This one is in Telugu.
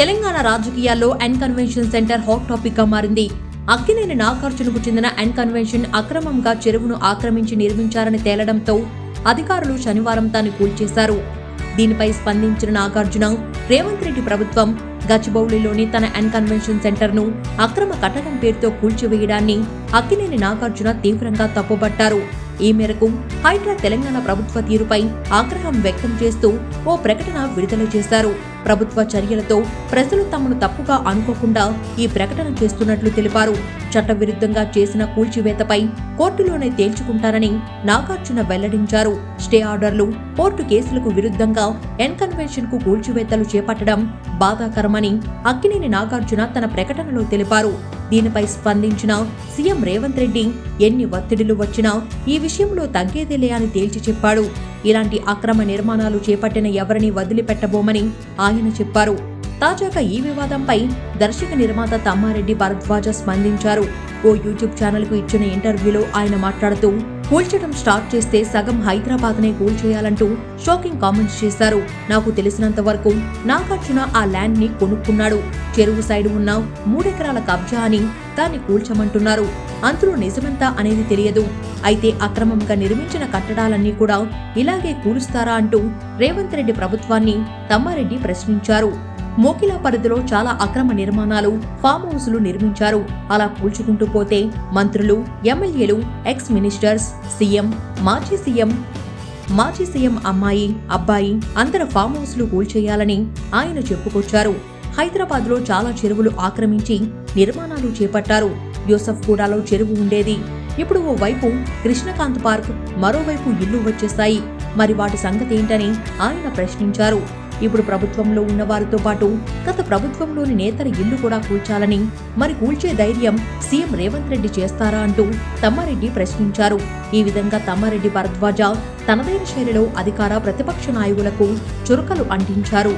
తెలంగాణ రాజకీయాల్లో ఎన్ కన్వెన్షన్ సెంటర్ హాట్ టాపిక్గా మారింది. అక్కినేని నాగార్జునకు చెందిన ఎన్ కన్వెన్షన్ అక్రమంగా చెరువును ఆక్రమించి నిర్మించారని తేలడంతో అధికారులు శనివారం దాన్ని కూల్చేశారు. దీనిపై స్పందించిన నాగార్జున రేవంత్ రెడ్డి ప్రభుత్వం గచ్చిబౌలిలోని తన ఎన్ కన్వెన్షన్ సెంటర్ను అక్రమ కట్టడం పేరుతో కూల్చివేయడాన్ని అక్కినేని నాగార్జున తీవ్రంగా తప్పుబట్టారు. ఈ మేరకు హైడ్రా తెలంగాణ ప్రభుత్వ తీరుపై ఆగ్రహం వ్యక్తం చేస్తూ ఓ ప్రకటన విడుదల చేశారు. ప్రభుత్వ చర్యలతో ప్రజలు తమను తప్పుగా అనుకోకుండా ఈ ప్రకటన చేస్తున్నట్లు తెలిపారు. చట్టవిరుద్ధంగా చేసిన కూల్చివేతపై కోర్టులోనే తేల్చుకుంటారని నాగార్జున వెల్లడించారు. స్టే ఆర్డర్లు కోర్టు కేసులకు విరుద్ధంగా ఎన్ కన్వెన్షన్కు కూల్చివేతలు చేపట్టడం బాధాకరమని అక్కినేని నాగార్జున తన ప్రకటనలో తెలిపారు. దీనిపై స్పందించిన సీఎం రేవంత్ రెడ్డి ఎన్ని ఒత్తిడిలు వచ్చినా ఈ విషయంలో తగ్గేదేలే అని తేల్చి చెప్పాడు. ఇలాంటి అక్రమ నిర్మాణాలు చేపట్టిన ఎవరిని వదిలిపెట్టబోమని ఆయన చెప్పారు. తాజాగా ఈ వివాదంపై దర్శక నిర్మాత తమ్మారెడ్డి భరద్వాజ స్పందించారు. ఓ యూట్యూబ్ ఛానల్కు ఇచ్చిన ఇంటర్వ్యూలో ఆయన మాట్లాడుతూ కూల్చడం స్టార్ట్ చేస్తే సగం హైదరాబాద్నే కూల్చేయాలంటూ షాకింగ్ కామెంట్స్ చేశారు. నాకు తెలిసినంత వరకు నాగార్జున ఆ ల్యాండ్ని కొనుక్కున్నాడు. చెరువు సైడ్ ఉన్న మూడెకరాల కబ్జా అని దాన్ని కూల్చమంటున్నారు. అందులో నిజమంతా అనేది తెలియదు. అయితే అక్రమంగా నిర్మించిన కట్టడాలన్నీ కూడా ఇలాగే కూలుస్తారా అంటూ రేవంత్ రెడ్డి ప్రభుత్వాన్ని తమ్మారెడ్డి ప్రశ్నించారు. మోకిలా పరిధిలో చాలా అక్రమ నిర్మాణాలు ఫామ్ హౌస్లు నిర్మించారు. అలా కూల్చుకుంటూ పోతే మంత్రులు ఎమ్మెల్యేలు ఎక్స్ మినిస్టర్స్ సీఎం మాజీ సీఎం మాజీ సీఎం అమ్మాయి అబ్బాయి అందరు ఫామ్ హౌస్లు కూల్చేయాలని ఆయన చెప్పుకొచ్చారు. హైదరాబాద్లో చాలా చెరువులు ఆక్రమించి నిర్మాణాలు చేపట్టారు. యూసఫ్ కూడాలో చెరువు ఉండేది. ఇప్పుడు ఓ వైపు కృష్ణకాంత్ పార్క్ మరోవైపు ఇల్లు వచ్చేస్తాయి మరి వాటి సంగతి ఏంటని ఆయన ప్రశ్నించారు. ఇప్పుడు ప్రభుత్వంలో ఉన్న వారితో పాటు గత ప్రభుత్వంలోని నేతల ఇల్లు కూడా కూల్చాలని మరి కూల్చే ధైర్యం సీఎం రేవంత్ రెడ్డి చేస్తారా అంటూ తమ్మారెడ్డి ప్రశ్నించారు. ఈ విధంగా తమ్మారెడ్డి భరద్వాజ తనదైన శైలిలో అధికార ప్రతిపక్ష నాయకులకు చురకలు అంటించారు.